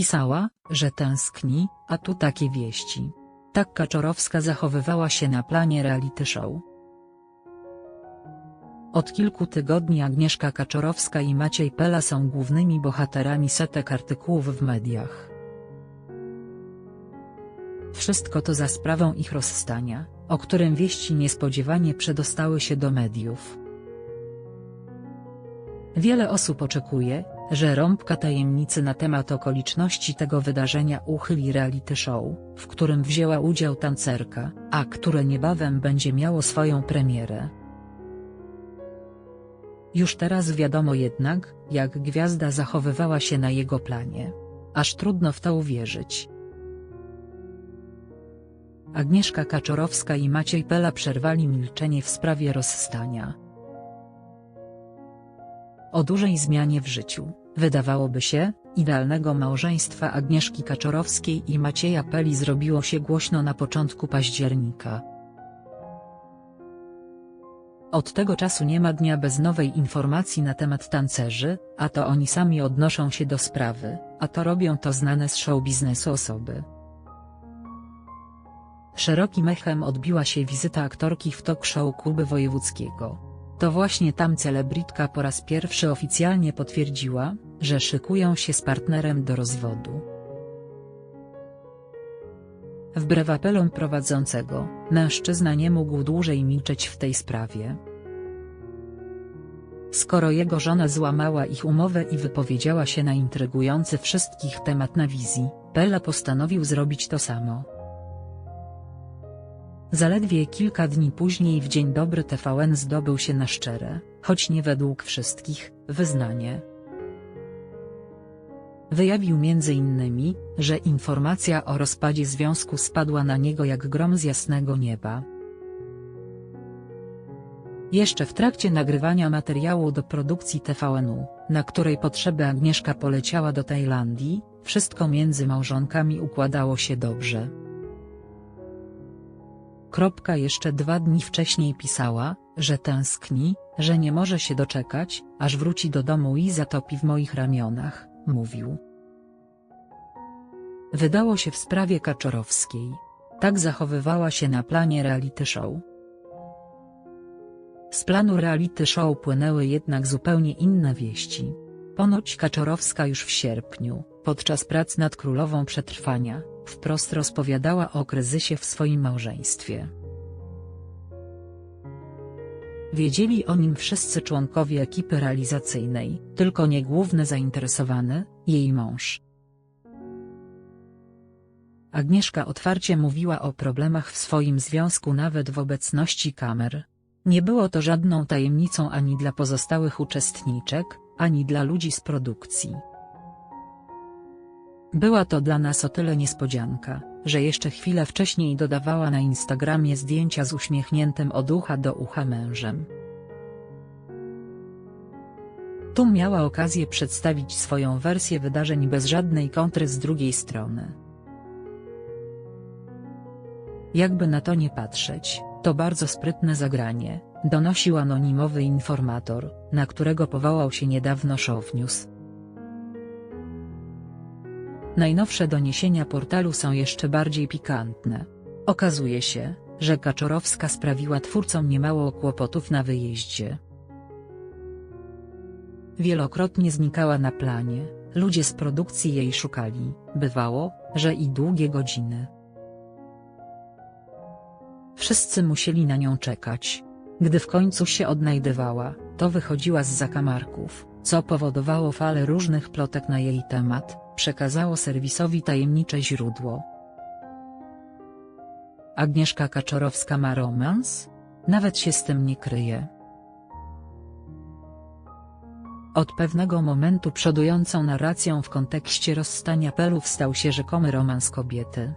Pisała, że tęskni, a tu takie wieści. Tak Kaczorowska zachowywała się na planie reality show. Od kilku tygodni Agnieszka Kaczorowska i Maciej Pela są głównymi bohaterami setek artykułów w mediach. Wszystko to za sprawą ich rozstania, o którym wieści niespodziewanie przedostały się do mediów. Wiele osób oczekuje, że rąbka tajemnicy na temat okoliczności tego wydarzenia uchyli reality show, w którym wzięła udział tancerka, a które niebawem będzie miało swoją premierę. Już teraz wiadomo jednak, jak gwiazda zachowywała się na jego planie. Aż trudno w to uwierzyć. Agnieszka Kaczorowska i Maciej Pela przerwali milczenie w sprawie rozstania. O dużej zmianie w życiu, wydawałoby się, idealnego małżeństwa Agnieszki Kaczorowskiej i Macieja Peli zrobiło się głośno na początku października. Od tego czasu nie ma dnia bez nowej informacji na temat tancerzy, a to oni sami odnoszą się do sprawy, a to robią to znane z show biznesu osoby. Szerokim echem odbiła się wizyta aktorki w talk show Kuby Wojewódzkiego. To właśnie tam celebrytka po raz pierwszy oficjalnie potwierdziła, że szykują się z partnerem do rozwodu. Wbrew apelom prowadzącego, mężczyzna nie mógł dłużej milczeć w tej sprawie. Skoro jego żona złamała ich umowę i wypowiedziała się na intrygujący wszystkich temat na wizji, Pella postanowił zrobić to samo. Zaledwie kilka dni później w Dzień Dobry TVN zdobył się na szczere, choć nie według wszystkich, wyznanie. Wyjawił m.in., że informacja o rozpadzie związku spadła na niego jak grom z jasnego nieba. Jeszcze w trakcie nagrywania materiału do produkcji TVN-u, na której potrzeby Agnieszka poleciała do Tajlandii, wszystko między małżonkami układało się dobrze. Kropka jeszcze dwa dni wcześniej pisała, że tęskni, że nie może się doczekać, aż wróci do domu i zatopi w moich ramionach, mówił. Wydało się w sprawie Kaczorowskiej. Tak zachowywała się na planie reality show. Z planu reality show płynęły jednak zupełnie inne wieści. Ponoć Kaczorowska już w sierpniu, podczas prac nad Królową Przetrwania, wprost rozpowiadała o kryzysie w swoim małżeństwie. Wiedzieli o nim wszyscy członkowie ekipy realizacyjnej, tylko nie główny zainteresowany, jej mąż. Agnieszka otwarcie mówiła o problemach w swoim związku nawet w obecności kamer. Nie było to żadną tajemnicą ani dla pozostałych uczestniczek, ani dla ludzi z produkcji. Była to dla nas o tyle niespodzianka, że jeszcze chwilę wcześniej dodawała na Instagramie zdjęcia z uśmiechniętym od ucha do ucha mężem. Tu miała okazję przedstawić swoją wersję wydarzeń bez żadnej kontry z drugiej strony. Jakby na to nie patrzeć, to bardzo sprytne zagranie, donosił anonimowy informator, na którego powołał się niedawno Show News. Najnowsze doniesienia portalu są jeszcze bardziej pikantne. Okazuje się, że Kaczorowska sprawiła twórcom niemało kłopotów na wyjeździe. Wielokrotnie znikała na planie, ludzie z produkcji jej szukali, bywało, że i długie godziny. Wszyscy musieli na nią czekać. Gdy w końcu się odnajdywała, to wychodziła z zakamarków, co powodowało falę różnych plotek na jej temat, przekazało serwisowi tajemnicze źródło. Agnieszka Kaczorowska ma romans? Nawet się z tym nie kryje. Od pewnego momentu przodującą narracją w kontekście rozstania Pelów stał się rzekomy romans kobiety.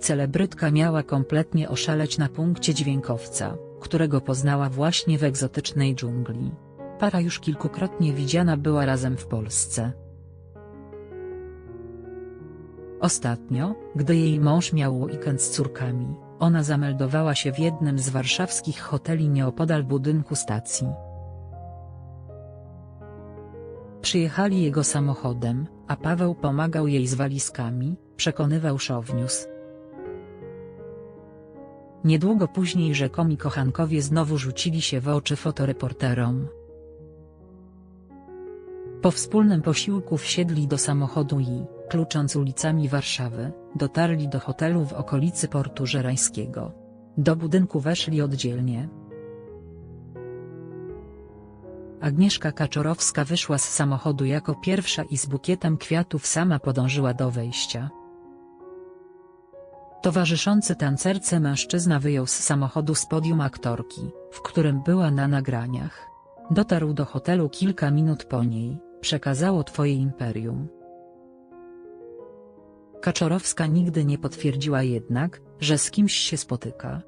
Celebrytka miała kompletnie oszaleć na punkcie dźwiękowca, którego poznała właśnie w egzotycznej dżungli. Para już kilkukrotnie widziana była razem w Polsce. Ostatnio, gdy jej mąż miał weekend z córkami, ona zameldowała się w jednym z warszawskich hoteli nieopodal budynku stacji. Przyjechali jego samochodem, a Paweł pomagał jej z walizkami, przekonywał szownius. Niedługo później rzekomi kochankowie znowu rzucili się w oczy fotoreporterom. Po wspólnym posiłku wsiedli do samochodu i, klucząc ulicami Warszawy, dotarli do hotelu w okolicy Portu Żerańskiego. Do budynku weszli oddzielnie. Agnieszka Kaczorowska wyszła z samochodu jako pierwsza i z bukietem kwiatów sama podążyła do wejścia. Towarzyszący tancerce mężczyzna wyjął z samochodu z podium aktorki, w którym była na nagraniach. Dotarł do hotelu kilka minut po niej, przekazało twoje imperium. Kaczorowska nigdy nie potwierdziła jednak, że z kimś się spotyka,